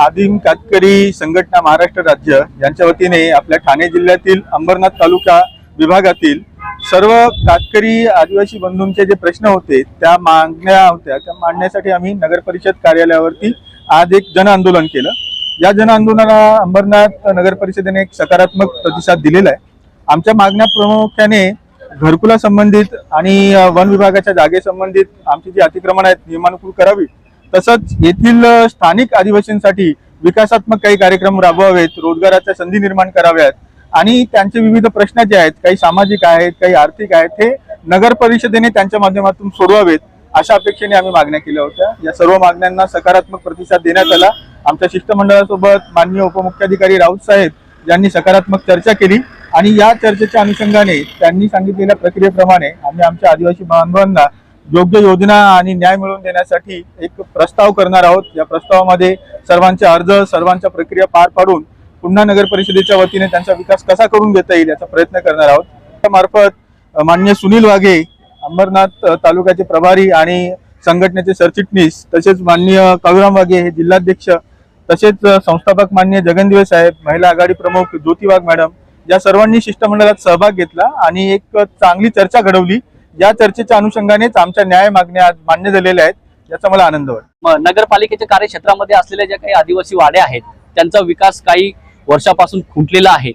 आदिम कातकरी संघटना महाराष्ट्र राज्य यांच्या वतीने आपल्या ठाणे जिल्ह्यातील अंबरनाथ तालुका विभागातील सर्व कातकरी आदिवासी बंधूंचे जे प्रश्न होते त्या मागण्या होत्या त्या मांडण्यासाठी आम्ही नगर परिषद कार्यालयावरती आज एक जन आंदोलन केलं. या जन आंदोलनाला अंबरनाथ नगर परिषदेने एक सकारात्मक प्रतिसाद दिलेला आहे. आमच्या मागण्या प्रामुख्याने घरकुला संबंधित आणि वन विभागाच्या जागेसंबंधित आमची जी अतिक्रमण आहेत नियमानुकूल करावी तसंच येथील स्थानिक आदिवासींसाठी विकासात्मक काही कार्यक्रम राबवावेत रोजगाराच्या संधी निर्माण कराव्यात आणि त्यांचे विविध प्रश्न जे आहेत काही सामाजिक आहेत काही आर्थिक आहेत हे नगर परिषदेने त्यांच्या माध्यमातून सोडवावेत अशा अपेक्षेने आम्ही मागण्या केल्या होत्या. या सर्व मागण्यांना सकारात्मक प्रतिसाद देण्यात आला. आमच्या शिष्टमंडळासोबत माननीय उपमुख्याधिकारी राऊत साहेब यांनी सकारात्मक चर्चा केली आणि या चर्चेच्या अनुषंगाने त्यांनी सांगितलेल्या प्रक्रियेप्रमाणे आम्ही आमच्या आदिवासी बांधवांना योग्य योजना आणि न्याय मिळवून देण्यासाठी एक प्रस्ताव करणार आहोत. या प्रस्तावामध्ये सर्वांचे अर्ज सर्वांच्या प्रक्रिया पार पाडून पुन्हा नगर परिषदेच्या वतीने त्यांचा विकास कसा करून घेता येईल याचा प्रयत्न करणार आहोत. त्यामार्फत मान्य माननीय सुनील वाघे अंबरनाथ तालुक्याचे प्रभारी आणि संघटनेचे सरचिटणीस तसेच माननीय कविराम वाघे हे जिल्हाध्यक्ष तसेच संस्थापक माननीय जगनदिवे साहेब महिला आघाडी प्रमुख ज्योती वाघ मॅडम या सर्वांनी शिष्टमंडळात सहभाग घेतला आणि एक चांगली चर्चा घडवली. या चर्चेच्या अनुषंगानेच आमच्या न्याय मागण्या आज मान्य झालेल्या आहेत याचा मला आनंद वाटतो. नगरपालिकेच्या कार्यक्षेत्रामध्ये असलेल्या ज्या काही आदिवासी वाड्या आहेत त्यांचा विकास काही वर्षापासून खुंटलेला आहे.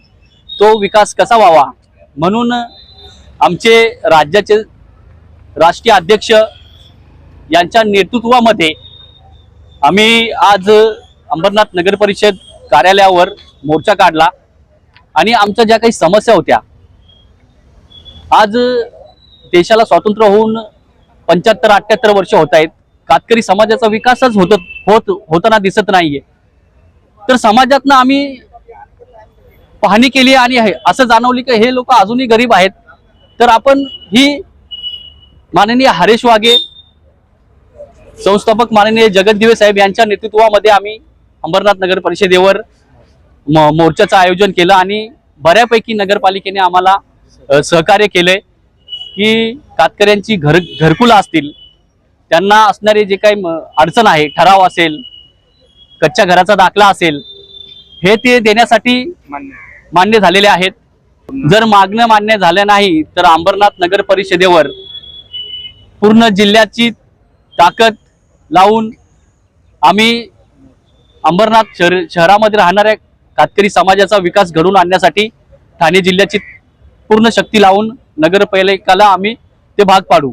तो विकास कसा व्हावा? म्हणून आमचे राज्याचे राष्ट्रीय अध्यक्ष यांच्या नेतृत्वामध्ये आम्ही आज अंबरनाथ नगर परिषद कार्यालयावर मोर्चा काढला आणि आमच्या ज्या काही समस्या होत्या आज देशाला स्वातंत्र्य होऊन पंच्याहत्तर अठ्याहत्तर वर्ष होत आहेत. कातकरी समाजाचा विकासच होत होत होताना दिसत नाहीये. तर समाजातनं आम्ही पाहणी केली आणि असं जाणवली की हे लोक अजूनही गरीब आहेत. तर आपण ही माननीय हरेश वाघे संस्थापक माननीय जगत दिवे साहेब यांच्या नेतृत्वामध्ये आम्ही अंबरनाथ नगर परिषदेवर मोर्चाचं आयोजन केलं आणि बऱ्यापैकी नगरपालिकेने आम्हाला सहकार्य केलंय. की कातकऱ्यांची घर घरकुलं असतील त्यांना असणारे जे काही म- अडचण आहे ठराव असेल कच्च्या घराचा दाखला असेल हे ते देण्यासाठी मान्य झालेले आहेत. जर मागण्या मान्य झाल्या नाही तर अंबरनाथ नगर परिषदेवर पूर्ण जिल्ह्याची ताकद लावून आम्ही अंबरनाथ शहर शहरामध्ये राहणाऱ्या कातकरी समाजाचा विकास घडवून आणण्यासाठी ठाणे जिल्ह्याची पूर्ण शक्ती लावून नगरपालिकाला आम्ही ते भाग पाडू.